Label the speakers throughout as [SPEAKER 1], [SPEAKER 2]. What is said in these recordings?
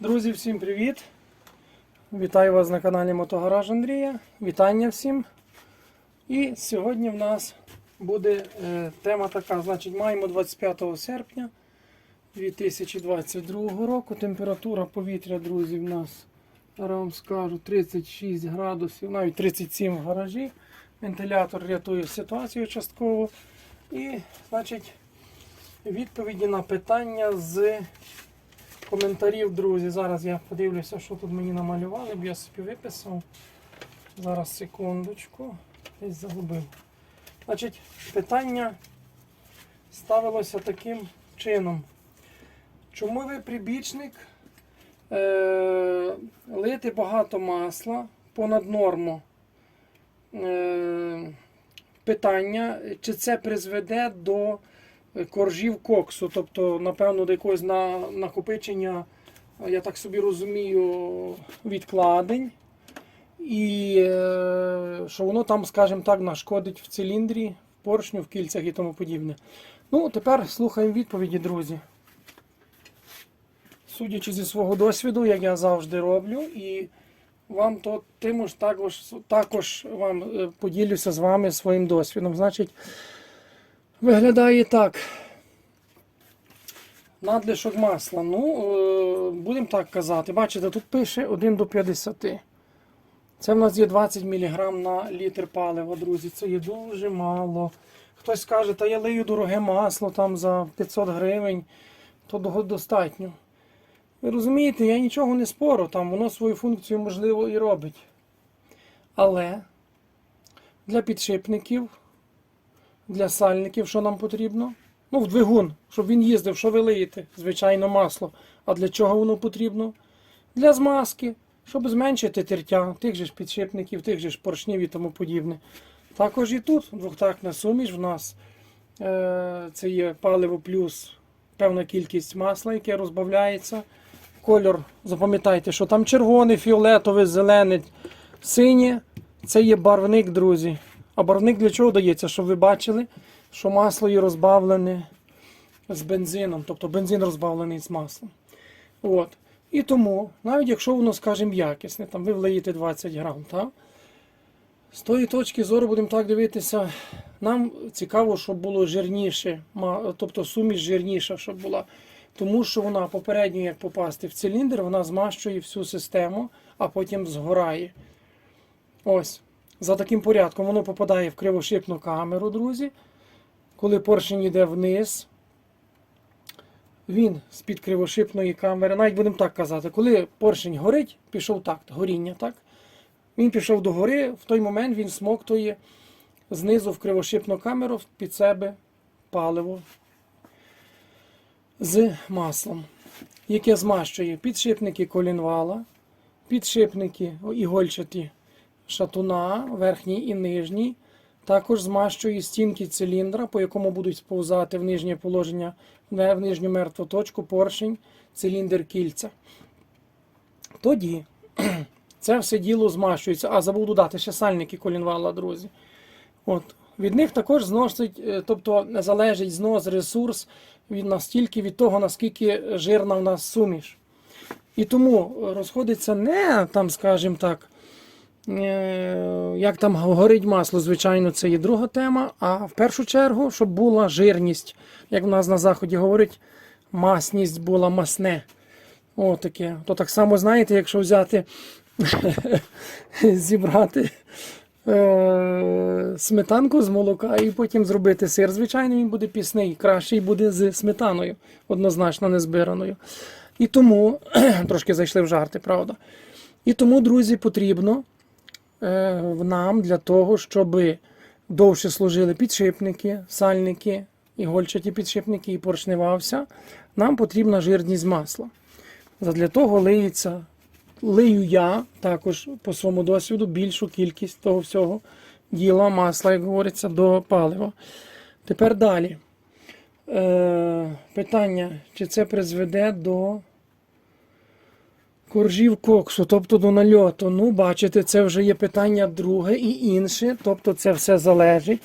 [SPEAKER 1] Друзі, всім привіт! Вітаю вас на каналі Мотогараж Андрія. Вітання всім. І сьогодні в нас буде е, тема така. Значить, маємо 25 серпня 2022 року. Температура повітря, друзі, в нас, зараз вам скажу, 36 градусів, навіть 37 в гаражі. Вентилятор рятує ситуацію частково. І, значить, відповіді на питання з коментарів, друзі. Зараз я подивлюся, що тут мені намалювали, бо я собі виписав. Зараз секундочку. Десь загубив. Значить, питання ставилося таким чином. Чому ви прибічник е, лити багато масла понад норму? Е, питання, чи це призведе до коржів коксу, тобто, напевно, до якогось на, накопичення, я так собі розумію, відкладень. І е, що воно там, скажімо так, нашкодить в циліндрі, в поршню, в кільцях і тому подібне. Ну, тепер слухаємо відповіді, друзі. Судячи зі свого досвіду, як я завжди роблю, і вам то тимож також, також вам е, поділюся з вами своїм досвідом. Значить, Виглядає так. Надлишок масла. Ну, е, будемо так казати. Бачите, тут пише 1 до 50. Це в нас є 20 мг на літр палива, друзі. Це є дуже мало. Хтось скаже, та я лию дороге масло там за 500 гривень, то достатньо. Ви розумієте, я нічого не спору, там воно свою функцію можливо і робить. Але для підшипників для сальників, що нам потрібно. Ну, в двигун, щоб він їздив, що ви лиєте? Звичайно, масло. А для чого воно потрібно? Для змазки, щоб зменшити тертя тих же ж підшипників, тих же ж поршнів і тому подібне. Також і тут двохтактна суміш в нас. Е, це є паливо плюс певна кількість масла, яке розбавляється. Кольор, запам'ятайте, що там червоний, фіолетовий, зелений, синє. Це є барвник, друзі. А барвник для чого дається? Щоб ви бачили, що масло є розбавлене з бензином, тобто бензин розбавлений з маслом. От. І тому, навіть якщо воно, скажімо, якісне, там ви влиєте 20 грам, так? з тої точки зору будемо так дивитися, нам цікаво, щоб було жирніше, тобто суміш жирніша, щоб була. Тому що вона попередньо, як попасти в циліндр, вона змащує всю систему, а потім згорає. Ось. За таким порядком воно попадає в кривошипну камеру, друзі. Коли поршень йде вниз, він з-під кривошипної камери, навіть будемо так казати, коли поршень горить, пішов такт, горіння, так? Він пішов до гори, в той момент він смоктує знизу в кривошипну камеру під себе паливо з маслом, яке змащує підшипники колінвала, підшипники ігольчаті шатуна, верхній і нижній. Також змащує стінки циліндра, по якому будуть сповзати в нижнє положення, в нижню мертву точку, поршень, циліндр кільця. Тоді це все діло змащується. А забув додати ще сальники колінвала, друзі. От. Від них також зносить, е, тобто залежить знос, ресурс від настільки від того, наскільки жирна в нас суміш. І тому розходиться не там, скажімо так. Е, Як там горить масло, звичайно, це є друга тема. А в першу чергу, щоб була жирність, як в нас на заході говорять, масність була масне. О, таке. То так само, знаєте, якщо взяти, зібрати е, сметанку з молока і потім зробити сир. Звичайно, він буде пісний, кращий буде з сметаною, однозначно не збираною. І тому, трошки зайшли в жарти, правда. І тому, друзі, потрібно нам для того, щоб довше служили підшипники, сальники, ігольчаті підшипники і поршневався, нам потрібна жирність масла. Задля того лиється, лию я також по своєму досвіду більшу кількість того всього діла масла, як говориться, до палива. Тепер далі. Е, питання, чи це призведе до коржів коксу, тобто до нальоту. Ну, бачите, це вже є питання друге і інше. Тобто це все залежить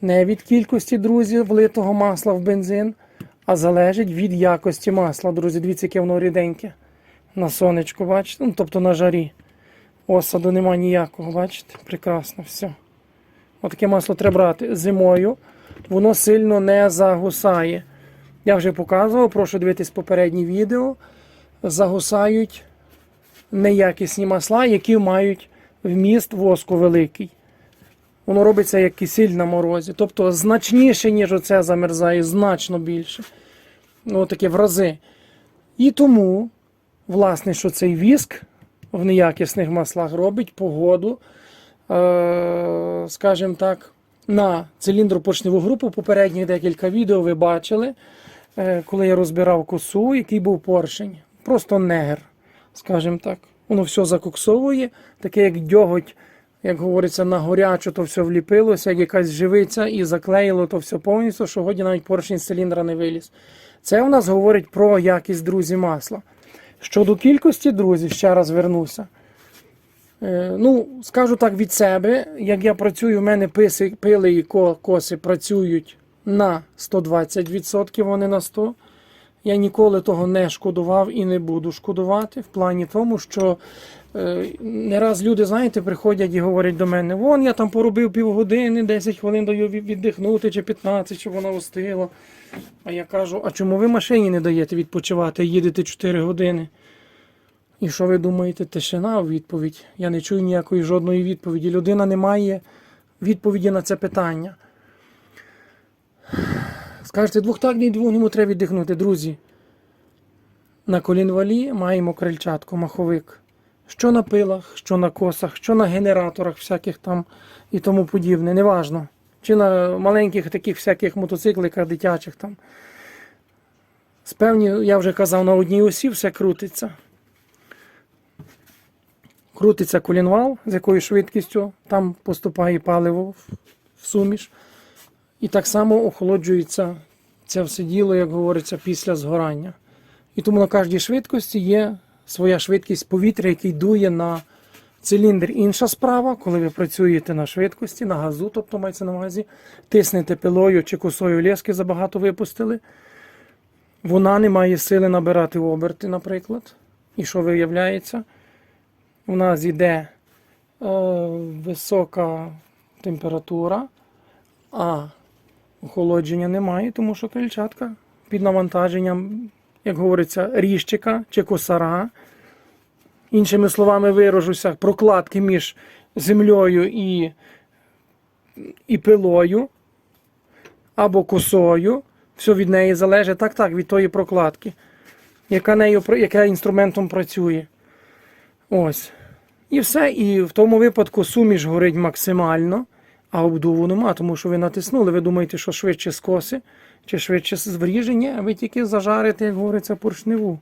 [SPEAKER 1] не від кількості друзів влитого масла в бензин, а залежить від якості масла. Друзі, дивіться, яке воно ріденьке. на сонечку, бачите? Ну, тобто на жарі. Осаду нема ніякого, бачите? Прекрасно все. Отаке масло треба брати зимою. Воно сильно не загусає. Я вже показував, прошу дивитись попередні відео. Загусають неякісні масла, які мають вміст воску великий. Воно робиться як кисіль на морозі. Тобто значніше, ніж оце замерзає, значно більше. Ну, таке в рази. І тому, власне, що цей віск в неякісних маслах робить погоду, е- скажімо так, на циліндропоршневу групу. Попередніх декілька відео ви бачили, е- коли я розбирав косу, який був поршень. Просто негер, скажімо так. Воно все закоксовує, таке як дьоготь, як говориться, на горячу, то все вліпилося, як якась живиця і заклеїло то все повністю, що годі навіть поршень з циліндра не виліз. Це у нас говорить про якість, друзі, масла. Щодо кількості, друзі, ще раз вернуся. Е, ну, скажу так від себе, як я працюю, в мене писи, пили і ко- коси працюють на 120%, вони на 100%. Я ніколи того не шкодував і не буду шкодувати в плані тому, що е, не раз люди, знаєте, приходять і говорять до мене: вон я там поробив півгодини, 10 хвилин даю віддихнути чи 15, щоб вона остила. А я кажу: а чому ви машині не даєте відпочивати, їдете 4 години? І що ви думаєте, тишина в відповідь? Я не чую ніякої жодної відповіді. Людина не має відповіді на це питання. Скажете, двохтактний двигун йому треба віддихнути, друзі. На колінвалі маємо крильчатку, маховик. Що на пилах, що на косах, що на генераторах всяких там і тому подібне, неважно. Чи на маленьких таких всяких мотоцикликах дитячих там. З певні, я вже казав, на одній осі все крутиться. Крутиться колінвал, з якою швидкістю там поступає паливо в суміш. І так само охолоджується це все діло, як говориться, після згорання. І тому на кожній швидкості є своя швидкість повітря, який дує на циліндр. Інша справа, коли ви працюєте на швидкості, на газу, тобто мається на увазі, тиснете пилою чи косою лески забагато випустили. Вона не має сили набирати оберти, наприклад. І що виявляється? У нас йде е, висока температура, а охолодження немає, тому що крильчатка під навантаженням, як говориться, ріжчика чи косара. Іншими словами, виражуся, прокладки між землею і, і пилою або косою. Все від неї залежить так, так, від тої прокладки, яка, нею, яка інструментом працює. Ось. І все. І в тому випадку суміш горить максимально, а обдуву нема, тому що ви натиснули, ви думаєте, що швидше скоси, чи швидше звріження, а ви тільки зажарите, як говориться, поршневу.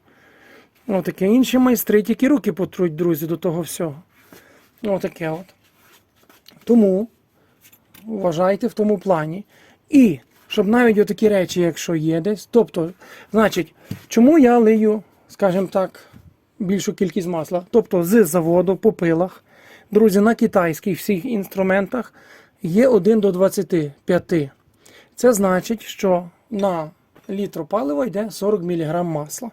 [SPEAKER 1] Отаке. Інші майстри тільки руки потруть, друзі, до того всього. Отаке от. Тому вважайте в тому плані. І щоб навіть отакі речі, якщо є десь, тобто, значить, чому я лию, скажімо так, більшу кількість масла? Тобто з заводу по пилах, друзі, на китайських всіх інструментах є 1 до 25. Це значить, що на літр палива йде 40 мг масла.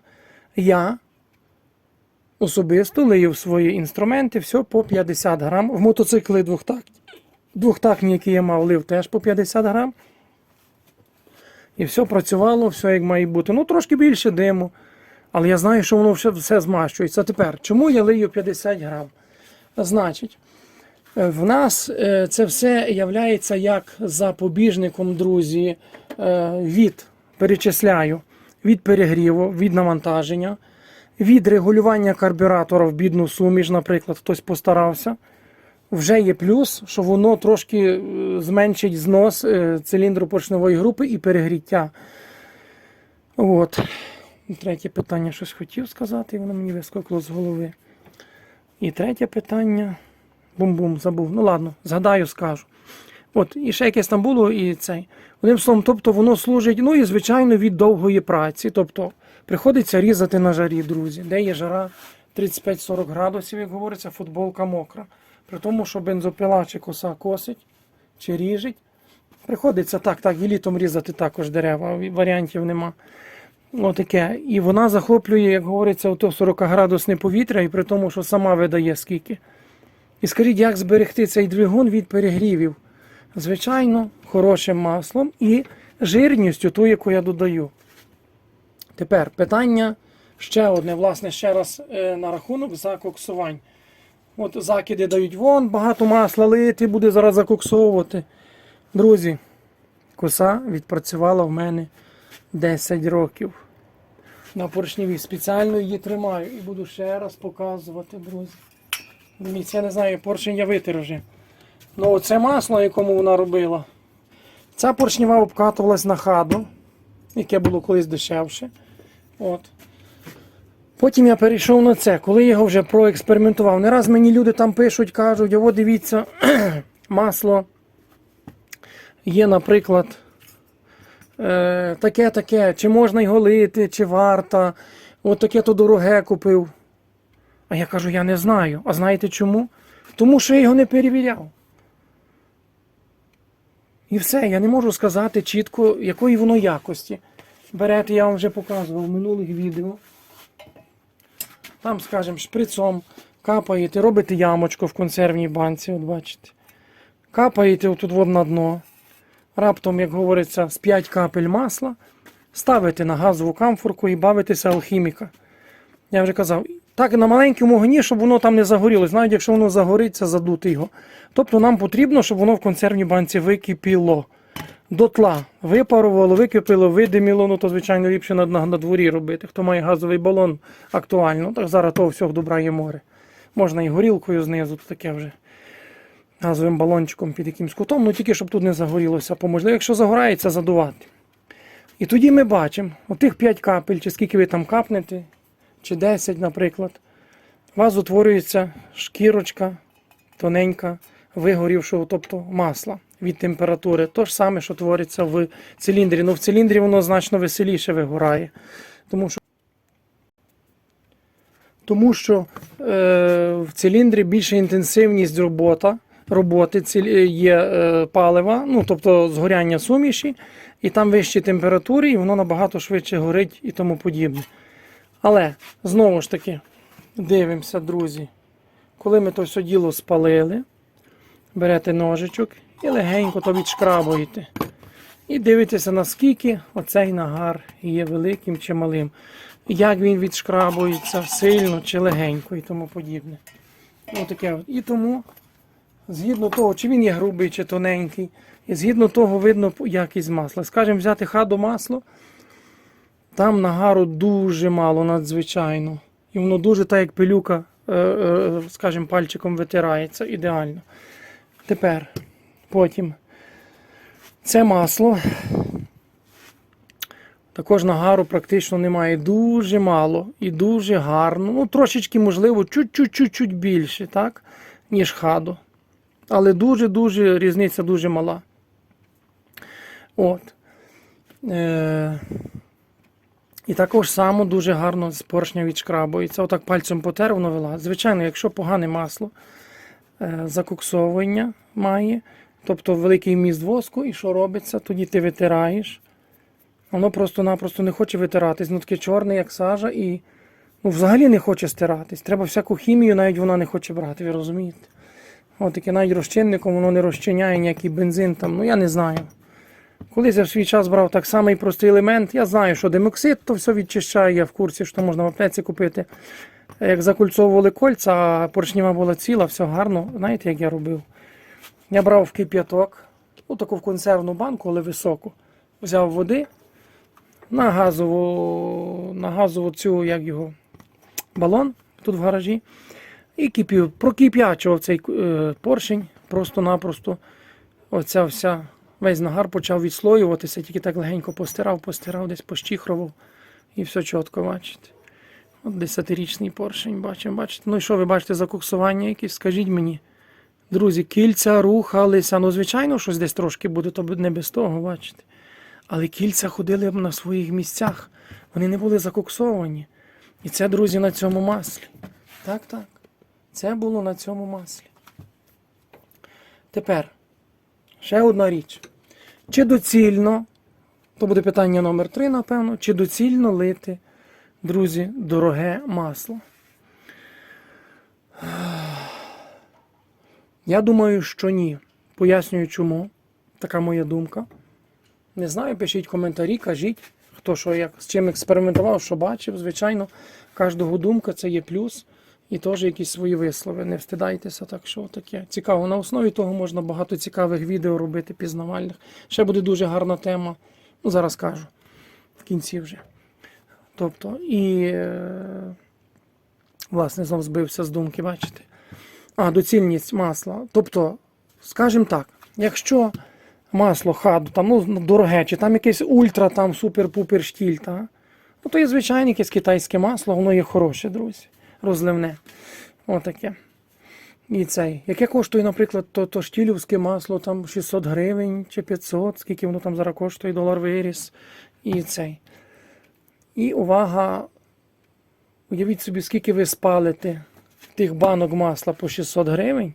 [SPEAKER 1] Я особисто лию в свої інструменти все по 50 грам. В мотоцикли двохтактні, двохтактні, які я мав, лив теж по 50 грам. І все працювало, все як має бути. Ну, трошки більше диму. Але я знаю, що воно все, змащується. Тепер, чому я лию 50 грам? Значить, в нас е, це все являється як запобіжником, друзі, е, від перечисляю, від перегріву, від навантаження, від регулювання карбюратора в бідну суміш, наприклад, хтось постарався. Вже є плюс, що воно трошки е, зменшить знос е, циліндру поршневої групи і перегріття. От. Третє питання щось хотів сказати, і воно мені вискокло з голови. І третє питання. Бум-бум, забув. Ну ладно, згадаю, скажу. От, і ще якесь там було, і цей. Одним словом, тобто воно служить, ну і звичайно, від довгої праці. Тобто приходиться різати на жарі, друзі, де є жара 35-40 градусів, як говориться, футболка мокра. При тому, що бензопила чи коса косить, чи ріжить. Приходиться так, так, і літом різати також дерева, варіантів нема. Отаке. І вона захоплює, як говориться, ото 40-градусне повітря, і при тому, що сама видає скільки. І скажіть, як зберегти цей двигун від перегрівів? Звичайно, хорошим маслом і жирністю, ту, яку я додаю. Тепер питання ще одне, власне, ще раз е, на рахунок закоксувань. От закиди дають вон, багато масла лити, буде зараз закоксовувати. Друзі, коса відпрацювала в мене 10 років. На поршневі спеціально її тримаю і буду ще раз показувати, друзі. Дивіться, я не знаю, поршень я витер вже. Ну, оце масло, якому вона робила. Ця поршнева обкатувалась на хаду, яке було колись дешевше. От. Потім я перейшов на це, коли його вже проекспериментував. Не раз мені люди там пишуть, кажуть, о, дивіться, масло є, наприклад, таке-таке, чи можна його лити, чи варто. От таке то дороге купив. А я кажу, я не знаю. А знаєте чому? Тому що я його не перевіряв. І все, я не можу сказати чітко, якої воно якості. Берете, я вам вже показував в минулих відео. Там, скажімо, шприцом капаєте, робите ямочку в консервній банці, от бачите. Капаєте отут от на дно. Раптом, як говориться, з 5 капель масла, ставите на газову камфорку і бавитеся алхіміка. Я вже казав, так на маленькому огні, щоб воно там не загорілось, навіть якщо воно загориться, задути його. Тобто нам потрібно, щоб воно в консервній банці википіло. Дотла випарувало, википіло, видиміло, ну то, звичайно, ліпше на, на, на дворі робити. Хто має газовий балон актуально, так зараз того всього добра є море. Можна і горілкою знизу, то таке вже газовим балончиком під якимсь кутом, ну тільки щоб тут не загорілося, по можливо, якщо загорається, задувати. І тоді ми бачимо, отих 5 капель, чи скільки ви там капнете, чи 10, наприклад, у вас утворюється шкірочка тоненька, вигорівшого, тобто масла від температури. То ж саме, що твориться в циліндрі. Ну в циліндрі воно значно веселіше вигорає. Тому що, тому що е, в циліндрі більша інтенсивність робота, роботи цилі- є е, палива, ну тобто згоряння суміші, і там вищі температури, і воно набагато швидше горить і тому подібне. Але знову ж таки, дивимося, друзі, коли ми то все діло спалили, берете ножичок і легенько то відшкрабуєте. І дивитеся, наскільки оцей нагар є великим чи малим. Як він відшкрабується сильно чи легенько і тому подібне. Ну, таке от. І тому, згідно того, чи він є грубий чи тоненький, і згідно того видно якість масла. Скажімо, взяти хаду масло, там нагару дуже мало надзвичайно. І воно дуже так, як пилюка, е, е, скажімо, пальчиком витирається ідеально. Тепер, потім, це масло. Також нагару практично немає. Дуже мало і дуже гарно. Ну, трошечки, можливо, чуть-чуть більше, так, ніж хаду. Але дуже-дуже різниця дуже мала. От. Е- і також само дуже гарно з поршня відшкрабується. Отак пальцем потер, воно вилазить. Звичайно, якщо погане масло, е, закоксовування має, тобто великий міст воску, і що робиться, тоді ти витираєш. Воно просто-напросто не хоче витиратись. Ну таке чорне, як сажа, і ну, взагалі не хоче стиратись. Треба всяку хімію, навіть вона не хоче брати, ви розумієте? От навіть розчинником воно не розчиняє ніякий бензин там, ну я не знаю. Колись я в свій час брав так самий простий елемент. Я знаю, що демоксид то все відчищає, я в курсі, що можна в аптеці купити. Як закульцовували кольця, а поршніва була ціла, все гарно. Знаєте, як я робив? Я брав в кип'яток, ну таку в консервну банку, але високу. Взяв води на газову, на газову цю, як його, балон тут в гаражі. І кипів, прокип'ячував цей е, поршень просто-напросто. Оця вся весь нагар почав відслоюватися, тільки так легенько постирав, постирав, десь пощіхрував. І все чітко, бачите. От десятирічний поршень бачимо, бачите. Ну і що ви бачите закоксування якесь? Скажіть мені. Друзі, кільця рухалися. Ну, звичайно, щось десь трошки буде, то не без того, бачите. Але кільця ходили на своїх місцях. Вони не були закоксовані. І це, друзі, на цьому маслі. Так, так. Це було на цьому маслі. Тепер ще одна річ. Чи доцільно То буде питання номер три, напевно. Чи доцільно лити, друзі, дороге масло? Я думаю, що ні. Пояснюю чому. Така моя думка. Не знаю, пишіть коментарі, кажіть, хто що як з чим експериментував, що бачив. Звичайно, кожного думка це є плюс. І теж якісь свої вислови. Не встидайтеся, так що таке. Цікаво. На основі того можна багато цікавих відео робити, пізнавальних. Ще буде дуже гарна тема. Ну, зараз кажу. В кінці вже. Тобто, і, е, власне, знов збився з думки, бачите. А, доцільність масла. Тобто, скажімо так, якщо масло хаду, там, ну, дороге, чи там якесь ультра, там супер-пупер штіль, та, ну, то є звичайне якесь китайське масло, воно є хороше, друзі, розливне. Отаке. І цей. Яке коштує, наприклад, то, то штілівське масло там 600 гривень чи 500, скільки воно там зараз коштує, долар виріс. І цей. І увага, уявіть собі, скільки ви спалите тих банок масла по 600 гривень.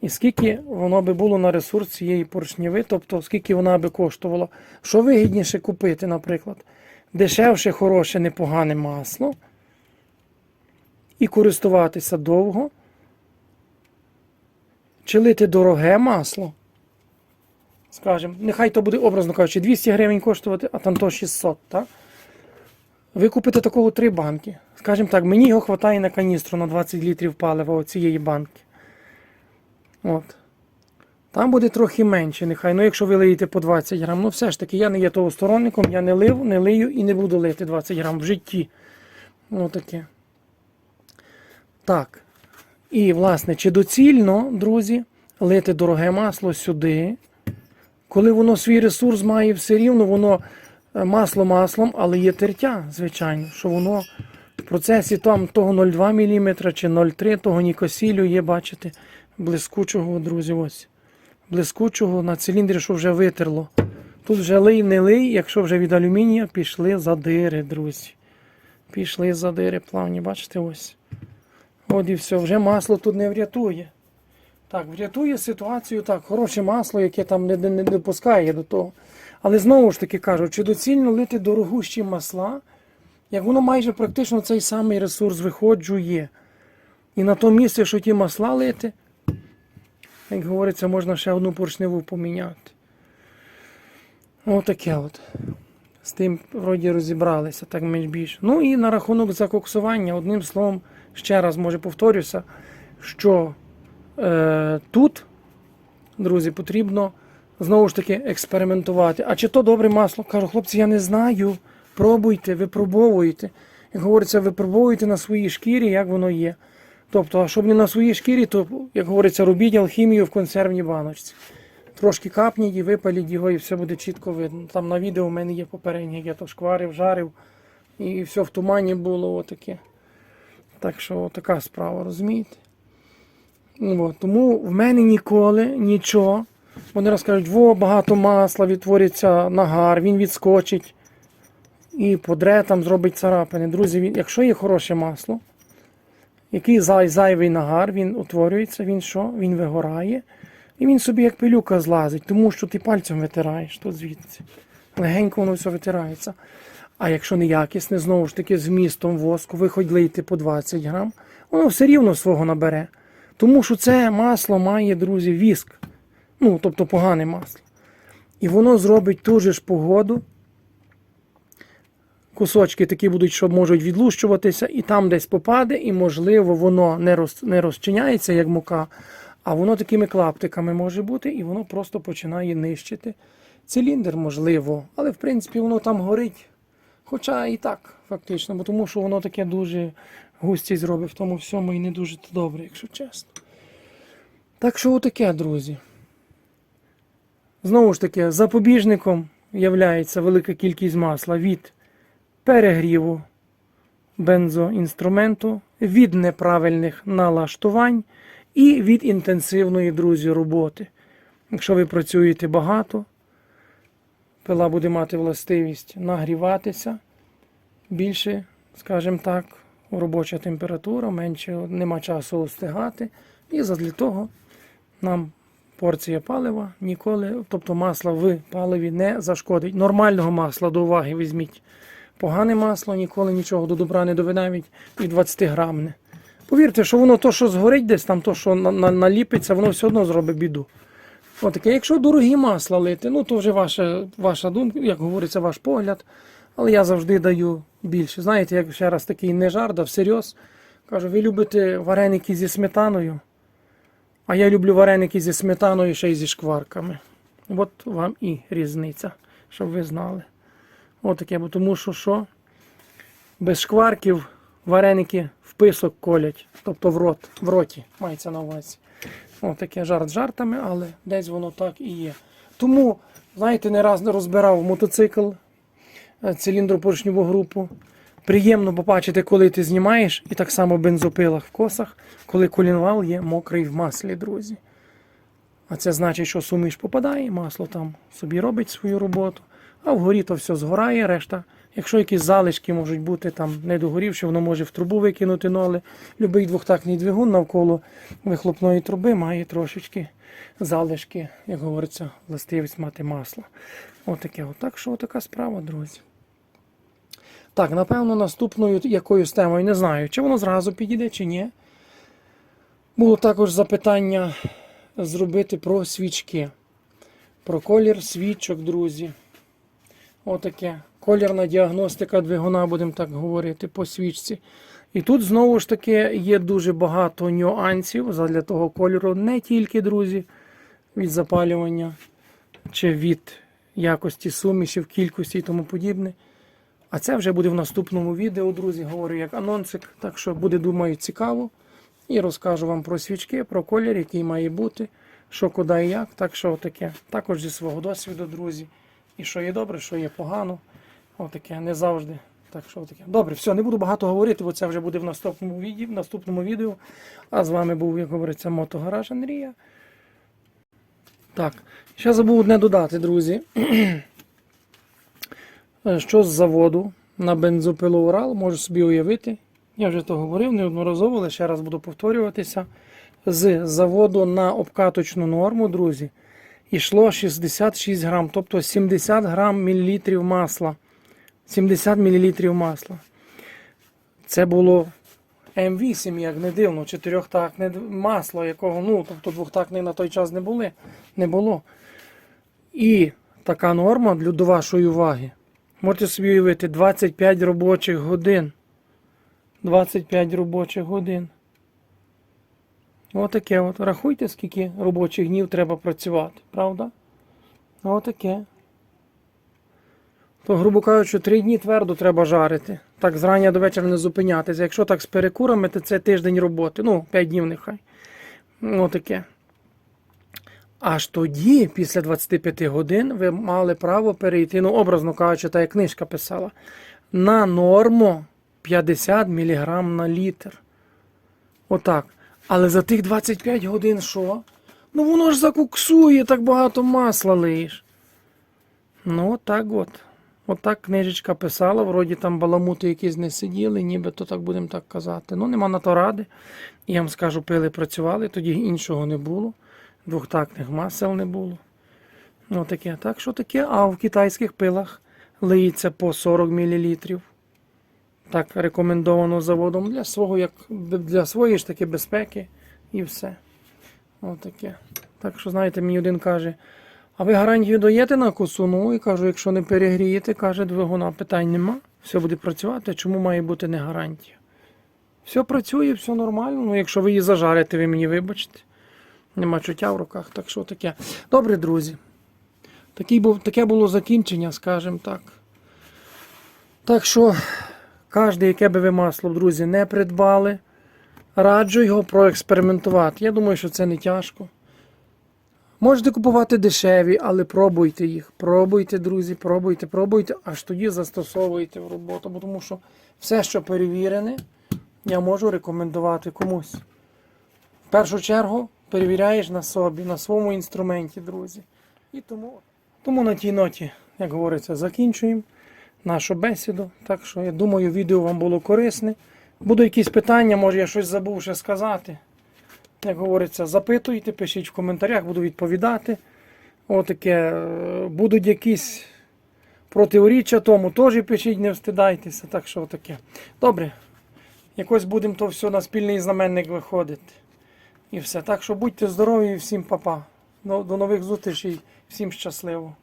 [SPEAKER 1] І скільки воно би було на ресурс цієї поршнєви, тобто скільки вона би коштувала. Що вигідніше купити, наприклад, дешевше, хороше, непогане масло і користуватися довго, чи лити дороге масло. Скажімо, нехай то буде, образно кажучи, 200 гривень коштувати, а там то 600, так? Ви купите такого три банки. Скажімо так, мені його вистачає на каністру на 20 літрів палива цієї банки. От. Там буде трохи менше, нехай. Ну, якщо ви лиєте по 20 грам, ну все ж таки, я не є того сторонником, я не лив, не лию і не буду лити 20 грам в житті. Ну таке. Так. І, власне, чи доцільно, друзі, лити дороге масло сюди, коли воно свій ресурс має все рівно, воно е, масло маслом, але є тертя, звичайно, що воно в процесі там того 0,2 мм чи 0,3 того нікосілю є, бачите, блискучого, друзі, ось. Блискучого на циліндрі, що вже витерло. Тут вже лий, не лий, якщо вже від алюмінія пішли задири, друзі. Пішли задири плавні, бачите, ось. От і все, вже масло тут не врятує. Так, врятує ситуацію так, хороше масло, яке там не, не, допускає до того. Але знову ж таки кажу, чи доцільно лити дорогущі масла, як воно майже практично цей самий ресурс виходжує. І на то місце, що ті масла лити, як говориться, можна ще одну поршневу поміняти. Отаке от. З тим вроді розібралися, так менш більше. Ну і на рахунок закоксування, одним словом, ще раз може повторюся, що е, тут, друзі, потрібно знову ж таки експериментувати. А чи то добре масло? Кажу, хлопці, я не знаю. Пробуйте, випробовуйте. Як говориться, випробовуйте на своїй шкірі, як воно є. Тобто, а щоб не на своїй шкірі, то, як говориться, робіть алхімію в консервній баночці. Трошки капніть і випаліть його, і все буде чітко видно. Там на відео в мене є попереднє, як я то шкварив, жарив, і все в тумані було отаке. Так що така справа, розумієте? Ну, от, тому в мене ніколи нічого. Вони розкажуть, во, багато масла відтвориться нагар, він відскочить і подре там зробить царапини. Друзі, він, якщо є хороше масло, який зай, зайвий нагар, він утворюється, він що? Він вигорає. І він собі як пилюка злазить, тому що ти пальцем витираєш тут звідси. Легенько воно все витирається. А якщо неякісне, знову ж таки, з вмістом воску, ви хоч лийте по 20 грам, воно все рівно свого набере. Тому що це масло має, друзі, віск. Ну, тобто погане масло. І воно зробить ту ж погоду. Кусочки такі будуть, що можуть відлущуватися, і там десь попаде, і, можливо, воно не, роз, не розчиняється, як мука, а воно такими клаптиками може бути, і воно просто починає нищити. Циліндр, можливо, але в принципі воно там горить. Хоча і так, фактично, бо тому що воно таке дуже густість зробить в тому всьому і не дуже добре, якщо чесно. Так що отаке, друзі. Знову ж таки, запобіжником є велика кількість масла від перегріву бензоінструменту, від неправильних налаштувань і від інтенсивної, друзі, роботи. Якщо ви працюєте багато, пила буде мати властивість нагріватися більше, скажімо так, робоча температура, менше нема часу остигати. І задля того нам порція палива ніколи, тобто масло в паливі не зашкодить. Нормального масла до уваги візьміть. Погане масло ніколи нічого до добра не доведе навіть і 20 грамне. Повірте, що воно то, що згорить десь, там то, що на, на, наліпиться, воно все одно зробить біду. Отаке, якщо дорогі масла лити, ну то вже ваша, ваша думка, як говориться, ваш погляд. Але я завжди даю більше. Знаєте, як ще раз такий не жарт, а всерйоз. Кажу, ви любите вареники зі сметаною, а я люблю вареники зі сметаною ще й зі шкварками. От вам і різниця, щоб ви знали. Отаке, бо тому що що? Без шкварків вареники в писок колять, тобто в рот, в роті мається на увазі. Отаке жарт жартами, але десь воно так і є. Тому, знаєте, не раз розбирав мотоцикл, е, циліндропоршньову групу. Приємно побачити, коли ти знімаєш, і так само в бензопилах в косах, коли колінвал є мокрий в маслі, друзі. А це значить, що суміш попадає, масло там собі робить свою роботу, а вгорі то все згорає, решта. Якщо якісь залишки можуть бути там недогорівши, воно може в трубу викинути, ну, але любий двохтактний двигун навколо вихлопної труби має трошечки залишки, як говориться, властивість мати масло. Отаке. От. Так що така справа, друзі. Так, напевно, наступною якоюсь темою не знаю, чи воно зразу підійде, чи ні. Було також запитання зробити про свічки. Про колір свічок, друзі. Отаке. Колірна діагностика двигуна, будемо так говорити, по свічці. І тут знову ж таки є дуже багато нюансів для того кольору, не тільки, друзі, від запалювання чи від якості сумішів, кількості і тому подібне. А це вже буде в наступному відео, друзі. Говорю як анонсик. Так що буде, думаю, цікаво. І розкажу вам про свічки, про колір, який має бути, що куди і як. Так що таке. Також зі свого досвіду, друзі. І що є добре, що є погано. Отаке, не завжди. Так що таке. Добре, все, не буду багато говорити, бо це вже буде в наступному відео. В наступному відео. А з вами був, як говориться, Мотогараж Андрія. Так, ще забув одне додати, друзі. Що з заводу на бензопилу Урал, можу собі уявити. Я вже то говорив неодноразово, але ще раз буду повторюватися. З заводу на обкаточну норму, друзі, йшло 66 грам, тобто 70 грам мілілітрів масла. 70 мл масла. Це було М8, як не дивно, чотирьохтактне масло, якого, ну, тобто двохтактних на той час не були, не було. І така норма до вашої уваги. Можете собі уявити 25 робочих годин. 25 робочих годин. Отаке от. Рахуйте, скільки робочих днів треба працювати, правда? Отаке. То, грубо кажучи, три дні твердо треба жарити. Так зрання до вечора не зупинятися. Якщо так з перекурами, то це тиждень роботи. Ну, 5 днів нехай. Ну, таке. Аж тоді, після 25 годин, ви мали право перейти, ну, образно кажучи, так як книжка писала, на норму 50 мг на літр. Отак. Але за тих 25 годин що? Ну воно ж закуксує, так багато масла лиєш. Ну, так от. Отак книжечка писала, вроді там баламути якісь не сиділи, ніби то так будемо так казати. Ну, нема на то ради. Я вам скажу, пили, працювали, тоді іншого не було. Двохтактних масел не було. Ну, таке. Так що таке? А в китайських пилах лиється по 40 мл. Так, рекомендовано заводом для свого, як для своєї ж таки безпеки і все. Отаке. Так що, знаєте, мені один каже. А ви гарантію даєте на косу? Ну і кажу, якщо не перегрієте, каже двигуна, питань нема. Все буде працювати. Чому має бути не гарантія? Все працює, все нормально. Ну, якщо ви її зажарите, ви мені вибачте. Нема чуття в руках, так що таке. Добре, друзі. Такий був, таке було закінчення, скажімо так. Так що, кожне, яке би ви масло, друзі, не придбали, раджу його проекспериментувати. Я думаю, що це не тяжко. Можете купувати дешеві, але пробуйте їх. Пробуйте, друзі, пробуйте, пробуйте, аж тоді застосовуйте в роботу. Бо Тому що все, що перевірене, я можу рекомендувати комусь. В першу чергу перевіряєш на собі, на своєму інструменті, друзі. І тому, тому на тій ноті, як говориться, закінчуємо нашу бесіду. Так що я думаю, відео вам було корисне. Будуть якісь питання, може я щось забув ще сказати. Як говориться, запитуйте, пишіть в коментарях, буду відповідати. Отаке. е, Будуть якісь противоріччя тому, теж пишіть, не встидайтеся. Так що таке. Добре. Якось будемо то все на спільний знаменник виходити. І все. Так що будьте здорові і всім па-па. Ну, До нових зустрічей, всім щасливо.